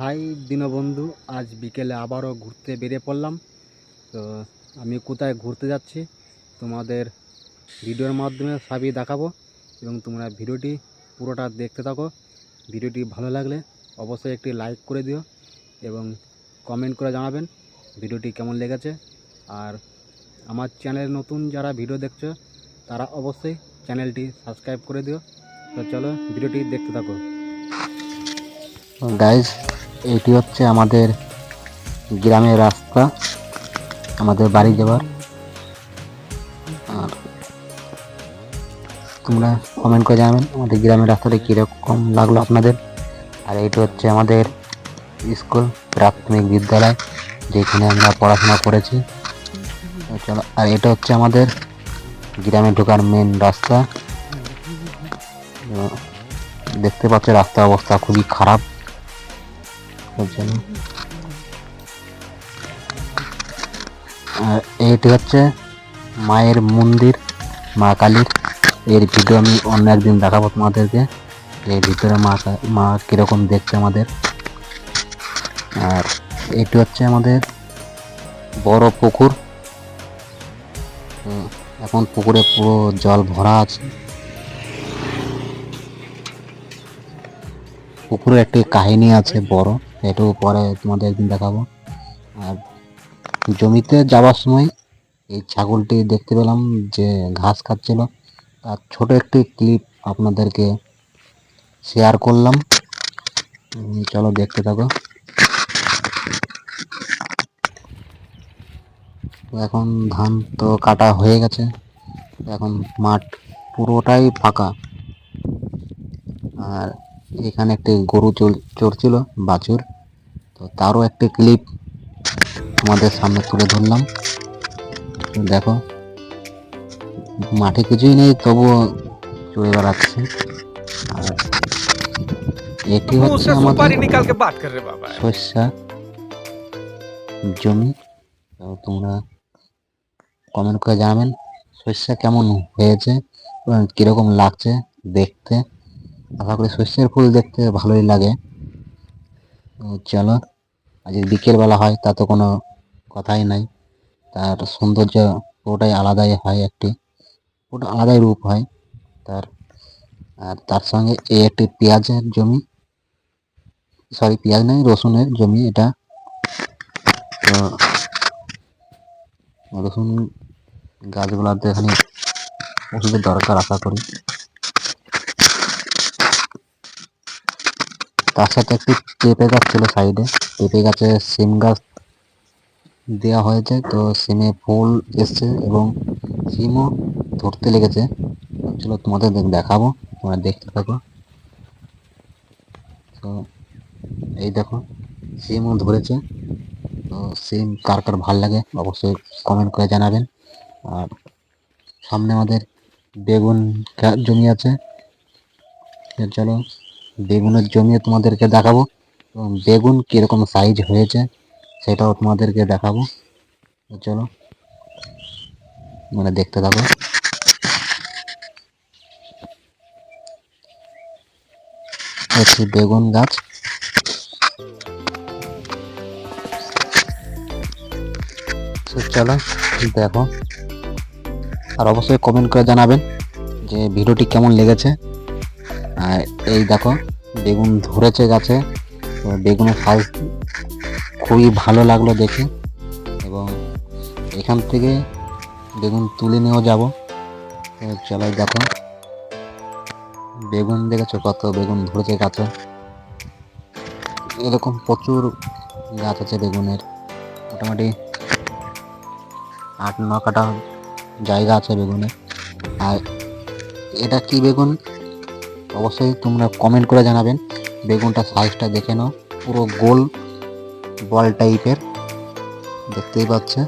High Dinabandhu, আজ বিকেলে আবারও ঘুরতে বেরিয়ে পড়লাম। তো আমি কোথায় ঘুরতে যাচ্ছি তোমাদের ভিডিওর মাধ্যমে সবই দেখাবো এবং তোমরা ভিডিওটি পুরোটা দেখতে থাকো। ভিডিওটি ভালো লাগলে অবশ্যই একটি লাইক করে দিও এবং কমেন্ট করে জানাবেন ভিডিওটি কেমন লেগেছে। আর আমার চ্যানেল নতুন যারা ভিডিও দেখছ, তারা অবশ্যই চ্যানেলটি সাবস্ক্রাইব করে দিও। তো চলো ভিডিওটি দেখতে থাকো। গাইজ এটি হচ্ছে আমাদের গ্রামের রাস্তা, আমাদের বাড়ি যাওয়ার আর তোমরা কমেন্ট করে জানাবেন আমাদের গ্রামের রাস্তাটা কীরকম লাগল আপনাদের। আর এটি হচ্ছে আমাদের স্কুল, প্রাথমিক বিদ্যালয়, যেখানে আমরা পড়াশোনা করেছি। আর এটা হচ্ছে আমাদের গ্রামে ঢোকার মেন রাস্তা। দেখতে পাচ্ছ রাস্তার অবস্থা খুবই খারাপ। আর এটি হচ্ছে মায়ের মন্দির, মা কালীর। এর ভিডিও আমি অন্য একদিন দেখাবো তোমাদেরকে। এর ভিতরে মা মা কীরকম দেখছে আমাদের। আর এটি হচ্ছে আমাদের বড় পুকুর। এখন পুকুরে পুরো জল ভরা আছে। পুকুরে একটি কাহিনী আছে বড় এটাও পরে তোমাদের একদিন দেখাবো। আর জমিতে যাওয়ার সময় এই ছাগলটি দেখতে পেলাম যে ঘাস খাচ্ছিল। তার ছোট একটি ক্লিপ আপনাদেরকে শেয়ার করলাম। চলো দেখতে থাকো। এখন ধান তো কাটা হয়ে গেছে। এখন মাঠ পুরোটাই ফাঁকা। আর এখানে একটি গরু চড়ছিল বাছুর। তো তারও একটি ক্লিপ আমাদের সামনে তুলে ধরলাম। দেখো মাঠে কিছুই নেই তবুও চড়ে বেড়াচ্ছে। আর এটি হচ্ছে আমাদের শস্যা জমি। তো তোমরা কমেন্ট করে জানাবেন শস্যা কেমন হয়েছে কীরকম লাগছে দেখতে। আশা করি সর্ষের ফুল দেখতে ভালোই লাগে। চলো, আজ বিকেলবেলা হয়, তা তো কোনো কথাই নাই। তার সৌন্দর্য পুরোটাই আলাদাই হয় একটি, পুরোটা আলাদাই রূপ হয় তার। আর তার সঙ্গে এই একটি পেঁয়াজের জমি, সরি পেঁয়াজ নয়, রসুনের জমি এটা। তো রসুন গাছগুলোতে এখানে ওষুধের দরকার আশা করি। তার সাথে একটি পেঁপে গাছ ছিল সাইডে। পেঁপে গাছে সিম গাছ দেওয়া হয়েছে, তো সিমে ফুল এসছে এবং সিমও ধরতে লেগেছে। চলো তোমাদের দেখাবো, তোমরা দেখতে থাকো। তো এই দেখো, সিমও ধরেছে। তো সিম কার কার ভালো লাগে অবশ্যই কমেন্ট করে জানাবেন। আর সামনে আমাদের বেগুন জমি আছে। চলো বেগুনের জমিও তোমাদেরকে দেখাবো। এবং বেগুন কীরকম সাইজ হয়েছে সেটাও তোমাদেরকে দেখাবো। চলো মানে দেখতে থাকো। একটি বেগুন গাছ। চলো, দেখো। আর অবশ্যই কমেন্ট করে জানাবেন যে ভিডিওটি কেমন লেগেছে। এই দেখো, বেগুন ধরেছে গাছে। তো বেগুনের সাইজ খুবই ভালো লাগল দেখে। এবং এখান থেকে বেগুন তুলে নিয়েও যাব। তো চলো দেখো। বেগুন দেখেছ কত? বেগুন ধরেছে গাছে। এরকম প্রচুর গাছ আছে বেগুনের। মোটামুটি আট, ন কাটা জায়গা আছে বেগুনের আর এটা কি বেগুন? অবশ্যই তোমরা কমেন্ট করে জানাবেন। বেগুনটা সাইজটা দেখে নাও। পুরো গোল বল টাইপের দেখতেই পাচ্ছে।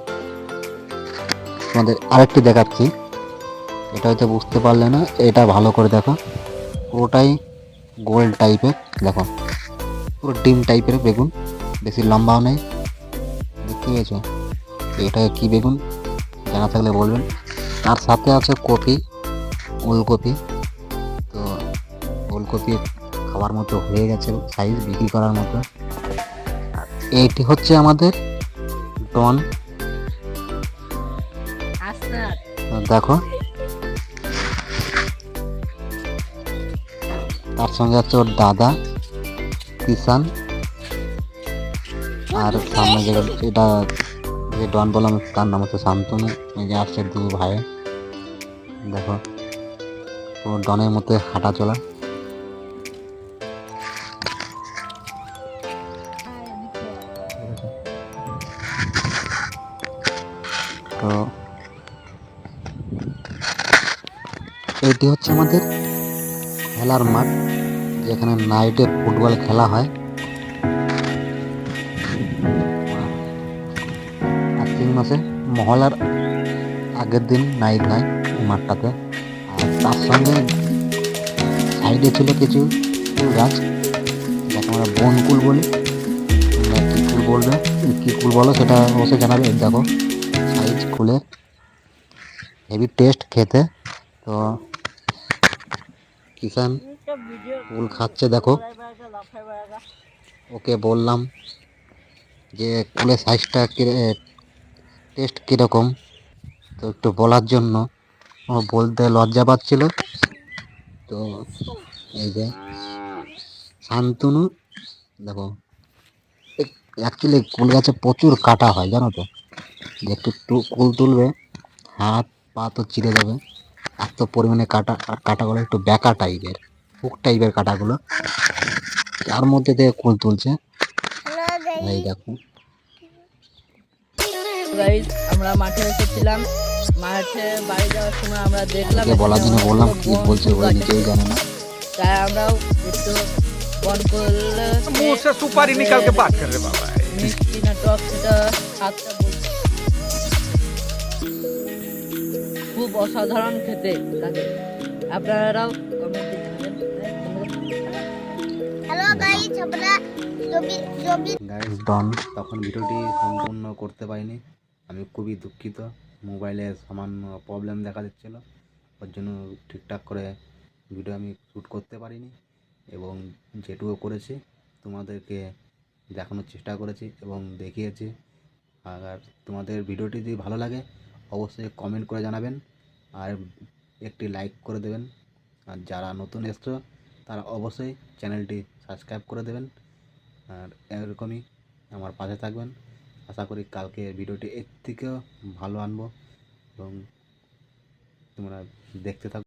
তোমাদের আরেকটি দেখাচ্ছি। এটা হয়তো বুঝতে পারলে না, এটা ভালো করে দেখো। পুরোটাই গোল টাইপের দেখো। পুরো ডিম টাইপের বেগুন। বেশি লম্বাও নেই। দেখতে পেয়েছ? এটা কি বেগুন? জানা থাকলে বলবেন। তার সাথে আছে কপি, ওলকপি। ওলকপি খাওয়ার মতো হয়ে গেছে সাইজ বিক্রি করার মতো। এইটি হচ্ছে আমাদের ডন। দেখো। তার সঙ্গে আছে ওর দাদা, কিষান। আর সামনে যে এটা যে ডন বললাম, তার নাম হচ্ছে শান্তনু। এই যে আসছে দু ভাই। দেখো ও ডনের মধ্যে হাঁটা চলা। তো এটি হচ্ছে আমাদের খেলার মাঠ, যেখানে নাইটে ফুটবল খেলা হয়। আর তিন মাসে মহলার আগের দিন নাইট হয় মাঠটাতে। আর তার সঙ্গে সাইডে ছিল কিছু গাছ, যাকে আমরা বনকুল বলি। কি কুল বলবে? কি কুল বলো সেটা অবশ্যই জানাবে, দেখো। কুলের হেভি টেস্ট খেতে। তো কিষান ফুল খাচ্ছে, দেখো। ওকে বললাম যে কুলের সাইজটা টেস্ট কীরকম? তো একটু বলার জন্য। ও বলতে লজ্জা পাচ্ছিল। তো এই যে, শান্তনু, দেখো অ্যাকচুয়ালি কুল গাছে প্রচুর কাটা হয়, জানো তো? যে একটু কুল তুলবে হাত পা তো চিরে যাবে। এত পরিমাণে কাটা আর কাটাগুলো একটু বেকা টাইপের হুক টাইপের কাটাগুলো। তার মধ্যে দিয়ে কুল তুলছে। এই দেখো। আমরা মাঠে এসেছিলাম। মাঠে বাড়ি যাওয়ার সময় আমরা দেখলাম বলার জন্য বললাম বলছে ওরা নিজেই জানে সুপারি নিকালকে বাদ করে বাবা হাতটা খুব অসাধারণ খেতে লাগে আপনারাও কমেন্টে গাইস ডন তখন ভিডিওটি সম্পূর্ণ করতে পারিনি। আমি খুবই দুঃখিত। মোবাইলে সামান্য প্রবলেম দেখা দিচ্ছিল। ওর জন্য ঠিকঠাক করে ভিডিও আমি শ্যুট করতে পারিনি। এবং যেটুকু করেছি তোমাদেরকে দেখানোর চেষ্টা করেছি এবং দেখিয়েছি। আর তোমাদের ভিডিওটি যদি ভালো লাগে অবশ্যই কমেন্ট করে জানাবেন। আর একটি লাইক করে দেবেন। আর যারা নতুন এসছো, তারা অবশ্যই চ্যানেলটি সাবস্ক্রাইব করে দেবেন। আর এরকমই আমার পাশে থাকবেন। আশা করি কালকে ভিডিওটি এর থেকেও ভালো আনব এবং তোমরা দেখতে থাকো।